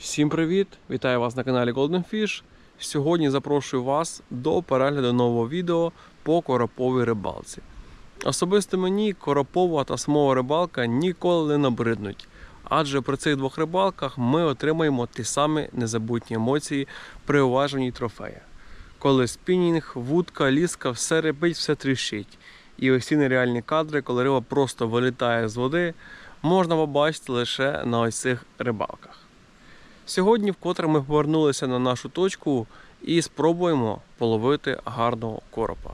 Всім привіт! Вітаю вас на каналі Golden Fish. Сьогодні запрошую вас до перегляду нового відео по короповій рибалці. Особисто мені коропова та смова рибалка ніколи не набриднуть, адже при цих двох рибалках ми отримаємо ті самі незабутні емоції при уваженні трофея. Коли спінінг, вудка, ліска, все рибить, все тріщить. І ось ці нереальні кадри, коли риба просто вилітає з води, можна побачити лише на ось цих рибалках. Сьогодні вкотре ми повернулися на нашу точку і спробуємо половити гарного коропа.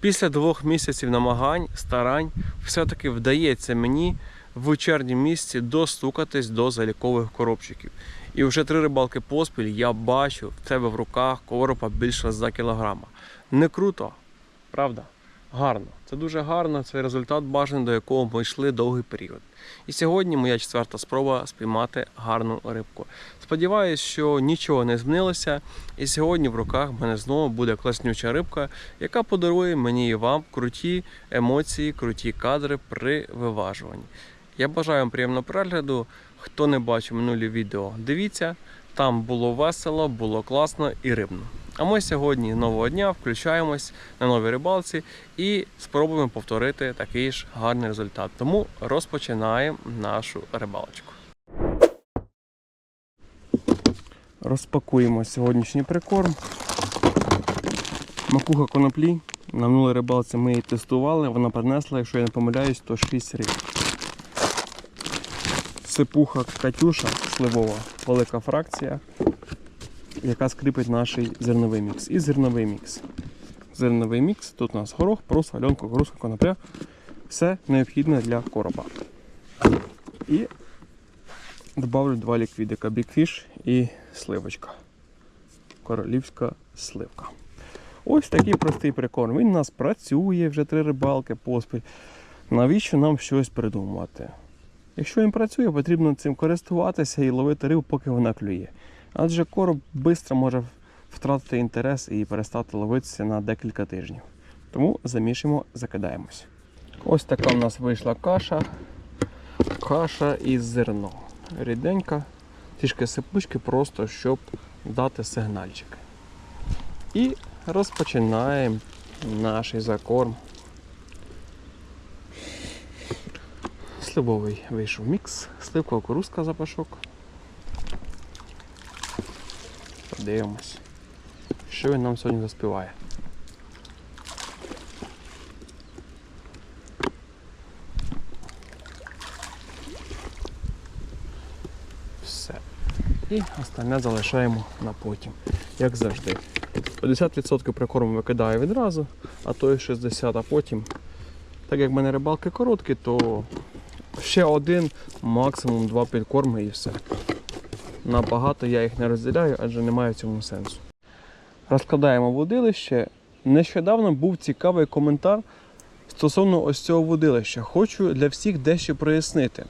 Після двох місяців намагань, старань, все-таки вдається мені в вечірнім місці достукатись до залікових коробчиків. І вже три рибалки поспіль я бачу в тебе в руках коропа більше за кілограма. Не круто, правда? Гарно. Це дуже гарно, це результат бажаний, до якого ми йшли довгий період. І сьогодні моя четверта спроба спіймати гарну рибку. Сподіваюсь, що нічого не змінилося, і сьогодні в руках в мене знову буде класнюча рибка, яка подарує мені і вам круті емоції, круті кадри при виважуванні. Я бажаю вам приємного перегляду. Хто не бачив минулі відео, дивіться. Там було весело, було класно і рибно. А ми сьогодні нового дня включаємось на новій рибалці і спробуємо повторити такий ж гарний результат. Тому розпочинаємо нашу рибалочку. Розпакуємо сьогоднішній прикорм. Макуха коноплі. На минулій рибалці ми її тестували. Вона принесла, якщо я не помиляюсь, то 6 риб. Сипуха Катюша сливова, велика фракція, яка скріпить наш зерновий мікс. І зерновий мікс. Зерновий мікс. Тут у нас горох, прос, альонка, грузка, конопля. Все необхідне для коропа. І Добавлю два ліквідика Fish і сливочка. Королівська сливка. Ось такий простий прикорм. Він у нас працює вже три рибалки поспіль. Навіщо нам щось придумувати? Якщо він працює, потрібно цим користуватися і ловити рибу, поки вона клює. Адже короб швидко може втратити інтерес і перестати ловитися на декілька тижнів. Тому замішуємо, закидаємось. Ось така в нас вийшла каша. Каша із зерном ріденька, трішки сипучки, просто щоб дати сигнальчик. І розпочинаємо наш закорм. Сливовий вийшов мікс, сливкова кукурузка запашок. Подивимось, що він нам сьогодні заспіває. Все. І остальне залишаємо на потім, як завжди. 50% прикорму викидаю відразу, а то і 60%, а потім, так як в мене рибалки короткі, то ще один, максимум два підкорми і все. Набагато я їх не розділяю, адже немає цьому сенсу. Розкладаємо водилище. Нещодавно був цікавий коментар стосовно ось цього водилища. Хочу для всіх дещо прояснити.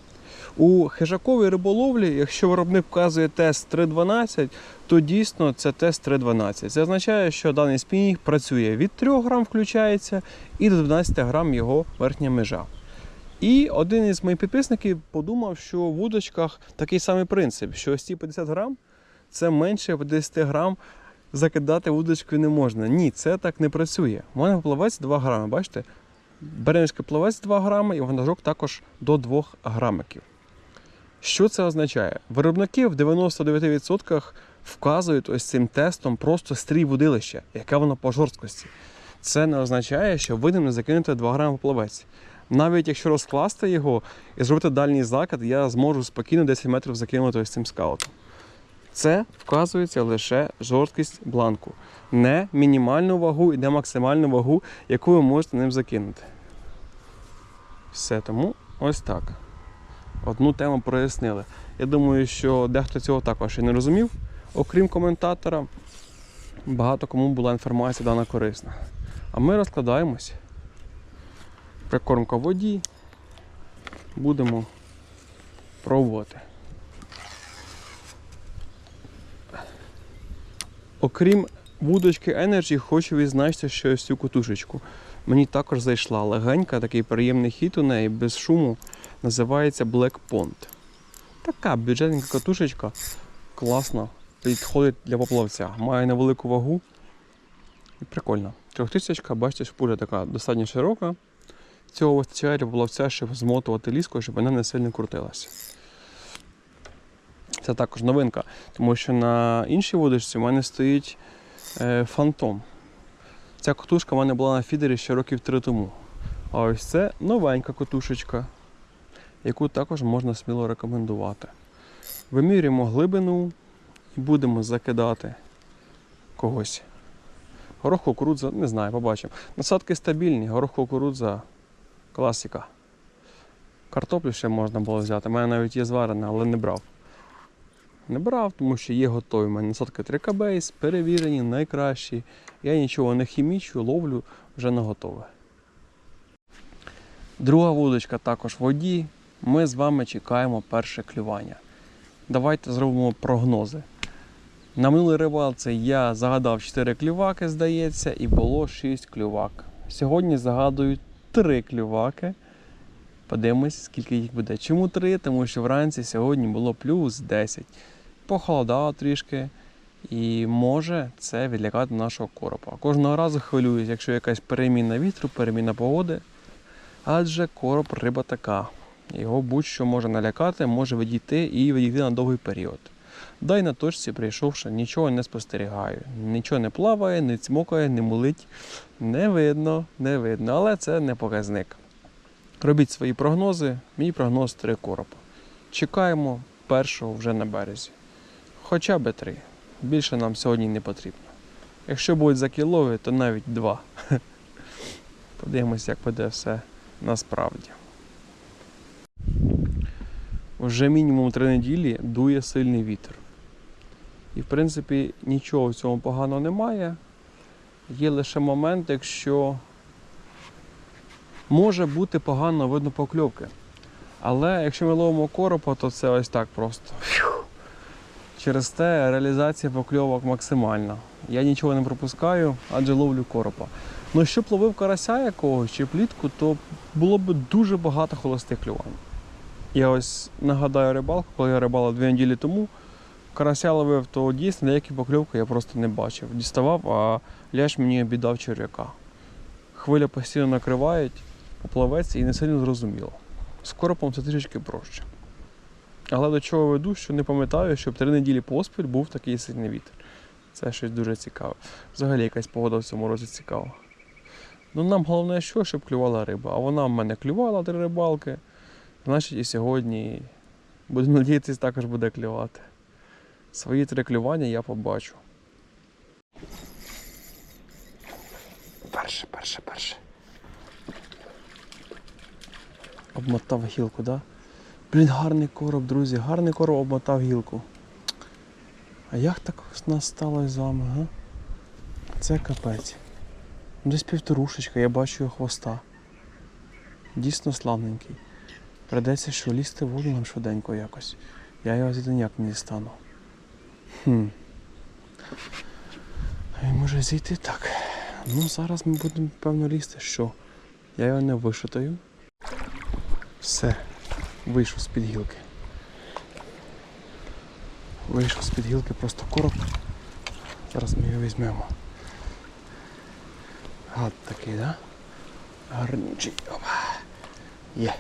У хижаковій риболовлі, якщо виробник вказує тест 3.12, то дійсно це тест 3.12. Це означає, що даний спінінг працює від 3 грам включається і до 12 грам його верхня межа. І один із моїх підписників подумав, що в удочках такий самий принцип, що ось ці 50 грам це менше 50 грам закидати вудочкою не можна. Ні, це так не працює. У мене плавець 2 грами, бачите? Беренський плавець 2 грами і вантажок також до 2 грамиків. Що це означає? Виробники в 99% вказують ось цим тестом просто стрій водилища, яке воно по жорсткості. Це не означає, що ви ним не закинете 2 грами плавець. Навіть якщо розкласти його і зробити дальній закид, я зможу спокійно 10 метрів закинути ось цим скаутом. Це вказується лише жорсткість бланку, не мінімальну вагу і не максимальну вагу, яку ви можете ним закинути. Все тому ось так. Одну тему прояснили. Я думаю, що дехто цього також і не розумів, окрім коментатора. Багато кому була інформація дана корисна. А ми розкладаємось. Прикормка воді. Будемо пробувати. Окрім вудочки Energy, хочу відзначити ще ось цю кутушечку. Мені також зайшла легенька, такий приємний хід у неї без шуму. Називається Black Pond. Така бюджетненька катушечка. класно підходить для поплавця. Має невелику вагу і прикольно. Трьохтисячка, бачите, шпуля така достатньо широка. Цього вистачає для поплавця, щоб змотувати ліскою, щоб вона не сильно крутилася. Це також новинка, тому що на іншій водичці в мене стоїть е, фантом. Ця котушка в мене була на фідері ще років три тому. А ось це новенька котушечка, яку також можна сміло рекомендувати. Вимірюємо глибину і будемо закидати когось. Горох кукурудза, не знаю, побачимо. Насадки стабільні, горох кукурудза класика. Картоплю ще можна було взяти. У мене навіть є зварена, але не брав. Не брав, тому що є готові. У мене насадки 3 Бейс, перевірені, найкращі. Я нічого не хімічу, ловлю вже на готове. Друга вудочка також в воді. Ми з вами чекаємо перше клювання. Давайте зробимо прогнози. На минулій рибалці я загадав 4 клюваки, здається, і було 6 клювак. Сьогодні загадую 3 клюваки. Подивимось, скільки їх буде. Чому 3? Тому що вранці сьогодні було плюс 10. Похолодало трішки. І може це відлякати нашого коропа. Кожного разу хвилююсь, якщо якась переміна вітру, переміна погоди. Адже короб риба така. Його будь-що може налякати, може відійти і відійти на довгий період. Дай на точці, прийшовши, нічого не спостерігаю. Нічого не плаває, не цмокає, не мулить. Не видно, не видно, але це не показник. Робіть свої прогнози. Мій прогноз три коропа. Чекаємо першого вже на березі. Хоча б три. Більше нам сьогодні не потрібно. Якщо будуть закілові, то навіть два. Подивимось, як буде все насправді. Вже мінімум три неділі дує сильний вітер. І в принципі нічого в цьому поганого немає. Є лише момент, якщо може бути погано видно покльовки. Але якщо ми ловимо коропа, то це ось так просто. Через те реалізація покльовок максимальна. Я нічого не пропускаю, адже ловлю коропа. Ну, щоб ловив карася якогось чи плітку, то було б дуже багато холостих клювань. Я ось нагадаю рибалку, коли я рибалив дві неділі тому, карася ловив, то дійсно деякі покльовки я просто не бачив. Діставав, а ляж мені обідав черв'яка. Хвиля постійно накривають, поплавець і не сильно зрозуміло. З коропом це трішки проще. Але до чого веду, що не пам'ятаю, щоб три неділі поспіль був такий сильний вітер. Це щось дуже цікаве. Взагалі якась погода в цьому році цікава. Ну нам головне, що, щоб клювала риба. А вона в мене клювала три рибалки. Значить, і сьогодні, будемо надіятися, також буде клювати. Свої три клювання я побачу. Перше, перше, перше. Обмотав гілку, да? Блін, гарний короб, друзі, гарний короб обмотав гілку. А як так у нас сталося з вами, га? Це капець. Десь півторушечка, я бачу його хвоста. Дійсно славненький. Придеться що лізти в воду нам швиденько якось. Я його звідти ніяк не дістану. Хм. Він може зійти так. Ну, зараз ми будемо, певно, лізти, що я його не вишитаю. Все, вийшов з-під гілки. Вийшов з-під гілки просто короб. Зараз ми його візьмемо. Гад такий, да? Гарнючий. Опа. Є.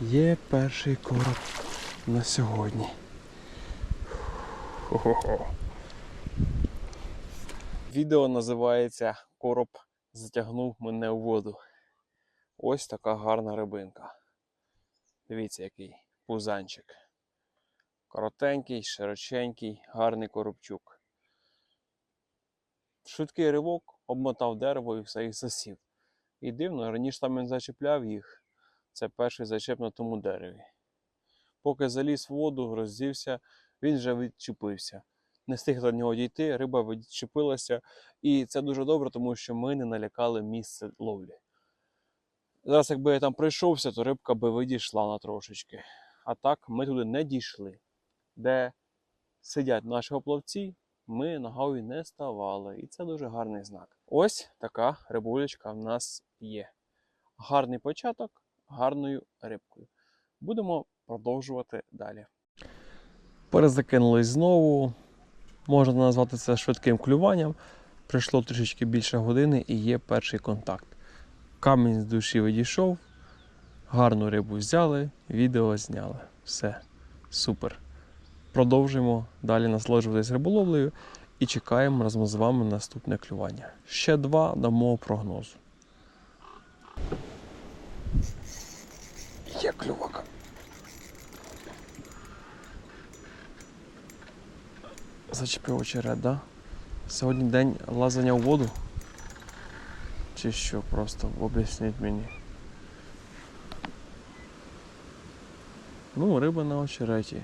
Є перший короб на сьогодні. Хо-хо-хо. Відео називається Короб затягнув мене у воду. Ось така гарна рибинка. Дивіться, який пузанчик. Коротенький, широченький, гарний коробчук. Швидкий ривок, обмотав дерево і все і засів. І дивно, раніше там він зачепляв їх. Це перший зачеп на тому дереві. Поки заліз в воду, роздівся, він вже відчепився. Не встиг до нього дійти, риба відчепилася. І це дуже добре, тому що ми не налякали місце ловлі. Зараз, якби я там пройшовся, то рибка би відійшла на трошечки. А так ми туди не дійшли. Де сидять наші оплавці, ми ногою не ставали. І це дуже гарний знак. Ось така рибулечка в нас є. Гарний початок гарною рибкою. Будемо продовжувати далі. Перезакинулись знову. Можна назвати це швидким клюванням. Прийшло трішечки більше години і є перший контакт. Камінь з душі відійшов, гарну рибу взяли, відео зняли. Все, супер. Продовжуємо далі насолоджуватись риболовлею і чекаємо разом з вами наступне клювання. Ще два до мого прогнозу. Є клювака. Зачепив очерет, да? Сьогодні день лазання у воду. Чи що просто об'ясніть мені. Ну, риба на очереті.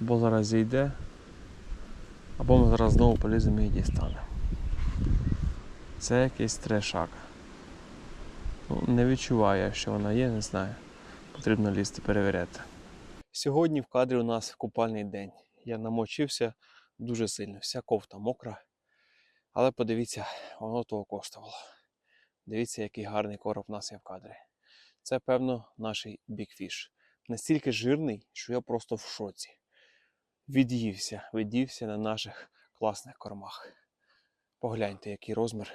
Або зараз зійде, або ми зараз знову поліземо і дістанемо. Це якийсь трешак. Ну, не відчуваю, що вона є, не знаю. Потрібно лізти перевіряти. Сьогодні в кадрі у нас купальний день. Я намочився дуже сильно, вся кофта мокра. Але подивіться, воно того коштувало. Дивіться, який гарний короб у нас є в кадрі. Це, певно, наш бікфіш. Настільки жирний, що я просто в шоці. Від'ївся, від'ївся на наших класних кормах. Погляньте, який розмір.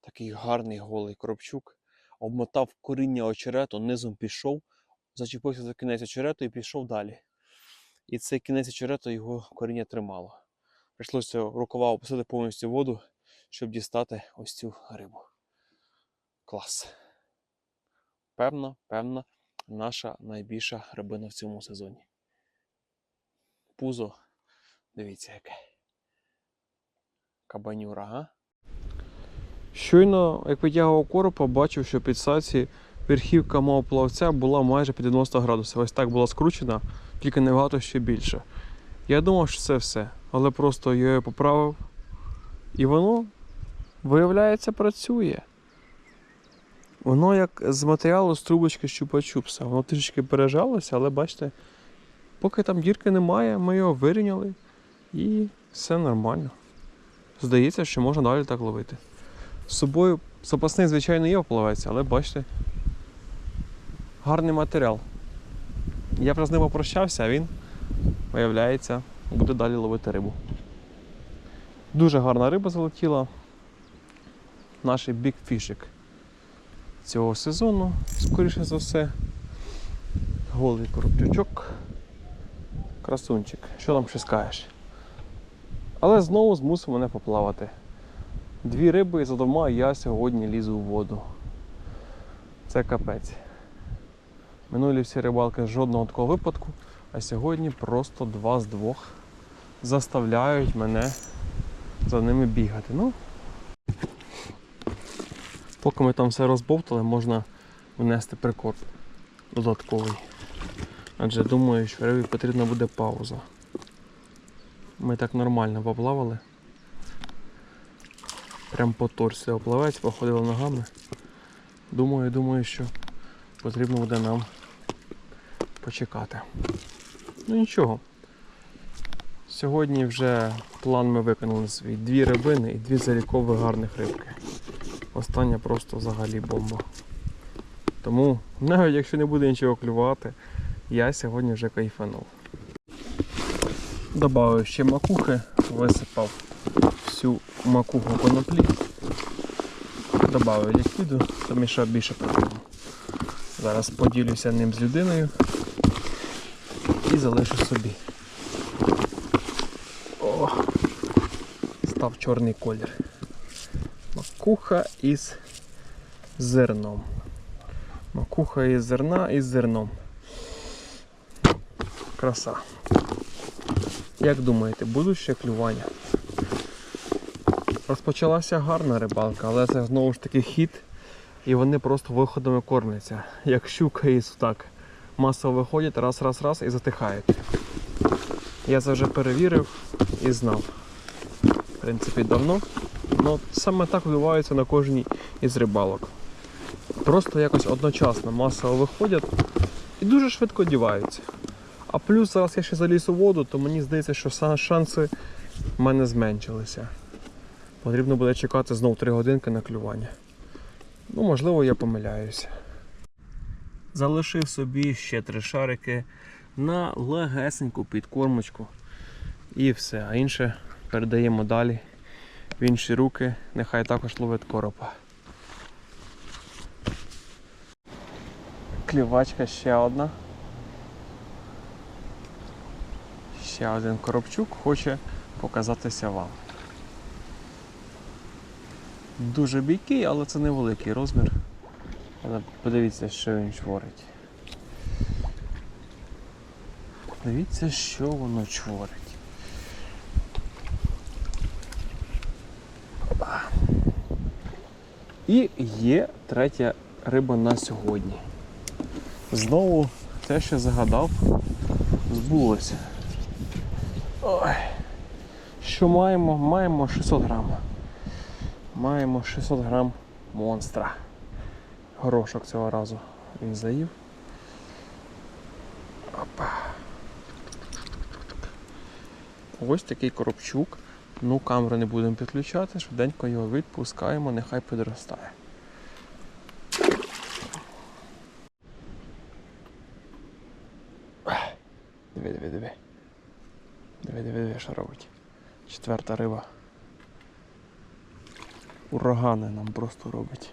Такий гарний голий коробчук. Обмотав коріння очерету, низом пішов, зачепився за кінець очерету і пішов далі. І цей кінець очерету його коріння тримало. Прийшлося рукава опустити повністю воду, щоб дістати ось цю рибу. Клас. Певно, певно, наша найбільша рибина в цьому сезоні. Пузо, дивіться яке. Кабанюра, га? Щойно, як витягував короб, побачив, що під саці верхівка мого плавця була майже під 90 градусів. Ось так була скручена, тільки набагато ще більше. Я думав, що це все, але просто я її поправив. І воно, виявляється, працює. Воно як з матеріалу з трубочки щупа-чупса. Воно трішки пережалося, але бачите, поки там дірки немає, ми його вирівняли і все нормально. Здається, що можна далі так ловити. З собою запасний, звичайно, є оплавець, але бачите, гарний матеріал. Я вже з ним попрощався, а він, виявляється, буде далі ловити рибу. Дуже гарна риба залетіла. Наш бікфішик цього сезону, скоріше за все. Голий коробчучок. Красунчик. Що там ще скажеш? Але знову змусив мене поплавати. Дві риби і за двома я сьогодні лізу в воду. Це капець. Минулі всі рибалки жодного такого випадку, а сьогодні просто два з двох заставляють мене за ними бігати. Ну, поки ми там все розбовтали, можна внести прикорм додатковий. Адже думаю, що рибі потрібна буде пауза. Ми так нормально поплавали. Прям по торсі оплавець, походили ногами. Думаю, думаю, що потрібно буде нам почекати. Ну нічого. Сьогодні вже план ми виконали свій. Дві рибини і дві залікові гарних рибки. Остання просто взагалі бомба. Тому, навіть якщо не буде нічого клювати, я сьогодні вже кайфанув. Добавив ще макухи, висипав всю макуху коноплі. Добавив ліквіду, тому що більше потрібно. Зараз поділюся ним з людиною і залишу собі. О, став чорний колір. Макуха із зерном. Макуха із зерна із зерном. Краса. Як думаєте, будуть ще клювання? Розпочалася гарна рибалка, але це знову ж таки хід, і вони просто виходами кормляться. Як щука і судак. Масово виходять раз, раз, раз і затихають. Я це вже перевірив і знав. В принципі, давно. Ну, саме так відбувається на кожній із рибалок. Просто якось одночасно масово виходять і дуже швидко діваються. А плюс зараз я ще заліз у воду, то мені здається, що шанси в мене зменшилися. Потрібно буде чекати знов 3 годинки на клювання. Ну, можливо, я помиляюся. Залишив собі ще три шарики на легесеньку підкормочку. І все. А інше передаємо далі в інші руки. Нехай також ловить коропа. Клівачка ще одна. Ще один коробчук хоче показатися вам. Дуже бійкий, але це невеликий розмір. Подивіться, що він чворить. Дивіться, що воно чворить. І є третя риба на сьогодні. Знову те, що загадав, збулося. Ой. Що маємо? Маємо 600 грам. Маємо 600 грам монстра. Горошок цього разу він заїв. Опа. Ось такий коробчук. Ну, камеру не будемо підключати, швиденько його відпускаємо, нехай підростає. Диви, диви, диви. Диви, диви, диви, що робить. Четверта риба. Урагани нам просто робить.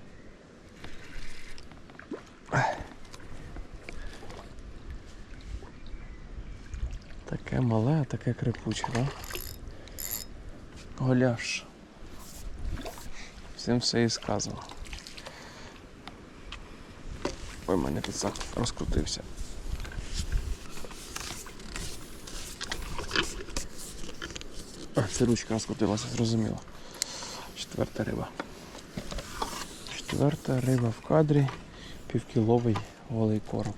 Таке мале, а таке крепуче, да? Голяш. Всім все і сказано. Ой, в мене підсак розкрутився. А, це ручка розкрутилася, зрозуміло. Четверта риба. Четверта риба в кадрі, півкіловий голий короб.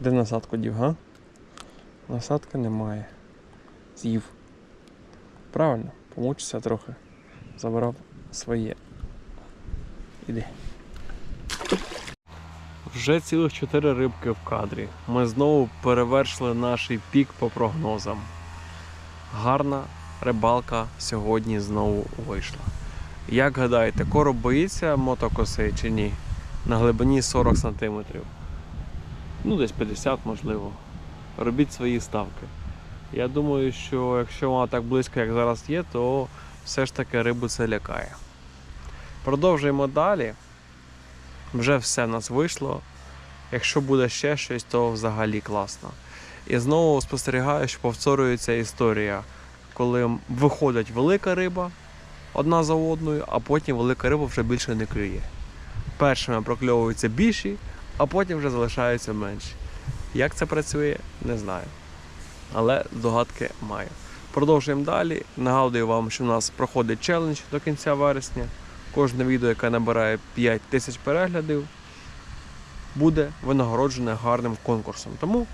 Де насадку дів, га? Насадки немає. З'їв. Правильно, помучився трохи. Забрав своє. Іди. Вже цілих чотири рибки в кадрі. Ми знову перевершили наш пік по прогнозам. Гарна рибалка сьогодні знову вийшла. Як гадаєте, короб боїться мотокоси чи ні? На глибині 40 см. Ну, десь 50 можливо. Робіть свої ставки. Я думаю, що якщо вона так близько, як зараз є, то все ж таки рибу це лякає. Продовжуємо далі. Вже все в нас вийшло. Якщо буде ще щось, то взагалі класно. І знову спостерігаю, що повторюється історія, коли виходить велика риба одна за одною, а потім велика риба вже більше не клює. Першими прокльовуються більші, а потім вже залишаються менші. Як це працює, не знаю. Але здогадки маю. Продовжуємо далі. Нагадую вам, що в нас проходить челендж до кінця вересня. Кожне відео, яке набирає 5 тисяч переглядів, буде винагороджене гарним конкурсом. Тому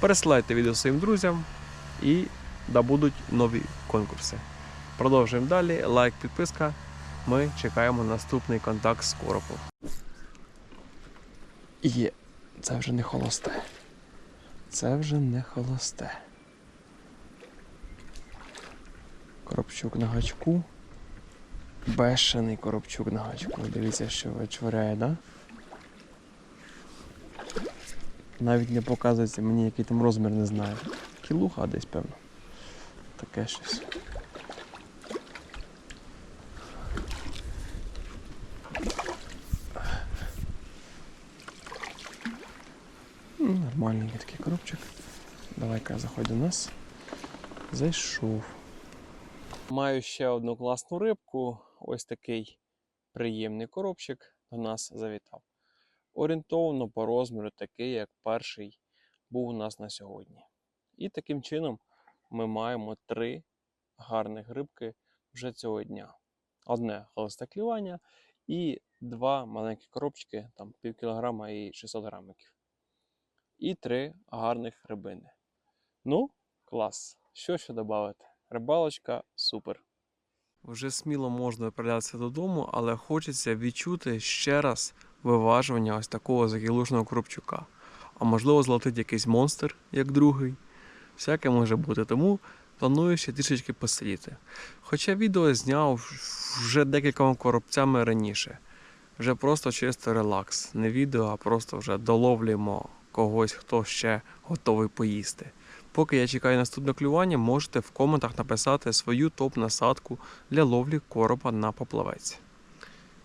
пересилайте відео своїм друзям і да будуть нові конкурси. Продовжуємо далі. Лайк, підписка. Ми чекаємо наступний контакт з коропом. Є, це вже не холосте. Це вже не холосте. Коробчук на гачку. Бешений коробчук на гачку. Дивіться, що вичворяє, да? Навіть не показується мені, який там розмір, не знаю. Кілуха десь, певно. Таке щось. Ну, Нормальненький такий коробчик. Давай-ка заходь до нас. Зайшов. Маю ще одну класну рибку. Ось такий приємний коробчик до нас завітав. Орієнтовно по розміру такий, як перший був у нас на сьогодні. І таким чином ми маємо три гарних рибки вже цього дня. Одне холосте клювання і два маленькі коробчики, там пів кілограма і 600 грамиків. І три гарних рибини. Ну, клас. Що ще додати? Рибалочка супер. Вже сміло можна відправлятися додому, але хочеться відчути ще раз виважування ось такого закілушного коробчука. А можливо, злотить якийсь монстр, як другий. Всяке може бути, тому планую ще трішечки посидіти. Хоча відео зняв вже декількома коробцями раніше. Вже просто чисто релакс. Не відео, а просто вже доловлюємо когось, хто ще готовий поїсти. Поки я чекаю наступне клювання, можете в коментах написати свою топ-насадку для ловлі коропа на поплавець.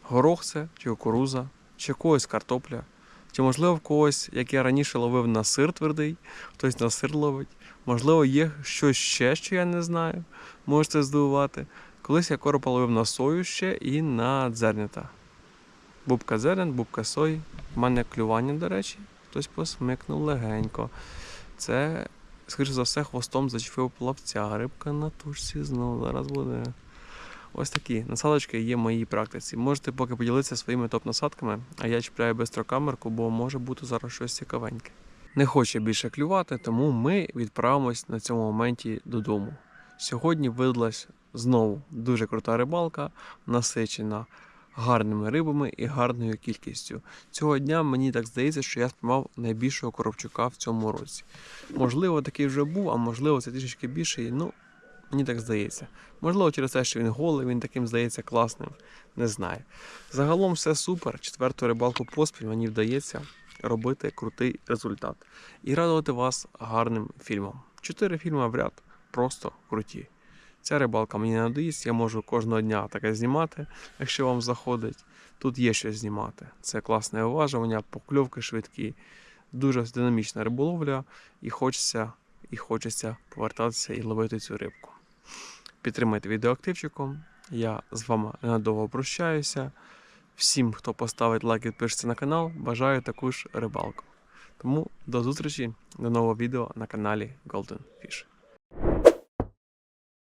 Горох це, чи кукуруза, чи когось картопля, чи можливо в когось, як я раніше ловив на сир твердий, хтось на сир ловить. Можливо, є щось ще, що я не знаю. Можете здивувати. Колись я коропа ловив на сою ще і на дзернята. Бубка зерен, бубка сої. У мене клювання, до речі, хтось посмикнув легенько. Це, скоріше за все, хвостом зачепив плавця. Рибка на тушці знову зараз буде. Ось такі насадочки є в моїй практиці. Можете поки поділитися своїми топ-насадками, а я чіпляю бистро камерку, бо може бути зараз щось цікавеньке. Не хоче більше клювати, тому ми відправимось на цьому моменті додому. Сьогодні видалась знову дуже крута рибалка, насичена гарними рибами і гарною кількістю. Цього дня мені так здається, що я спіймав найбільшого коробчука в цьому році. Можливо, такий вже був, а можливо, це трішечки більший. Ну, мені так здається. Можливо, через те, що він голий, він таким здається класним. Не знаю. Загалом все супер. Четверту рибалку поспіль мені вдається робити крутий результат і радувати вас гарним фільмом. Чотири фільми в ряд просто круті. Ця рибалка мені надоїсть, я можу кожного дня таке знімати, якщо вам заходить. Тут є що знімати. Це класне уважування, покльовки швидкі, дуже динамічна риболовля, і хочеться, і хочеться повертатися і ловити цю рибку. Підтримайте відео активчиком. Я з вами ненадовго прощаюся. Всім, хто поставить лайк і підпишеться на канал, бажаю таку ж рибалку. Тому до зустрічі, до нового відео на каналі Golden Fish.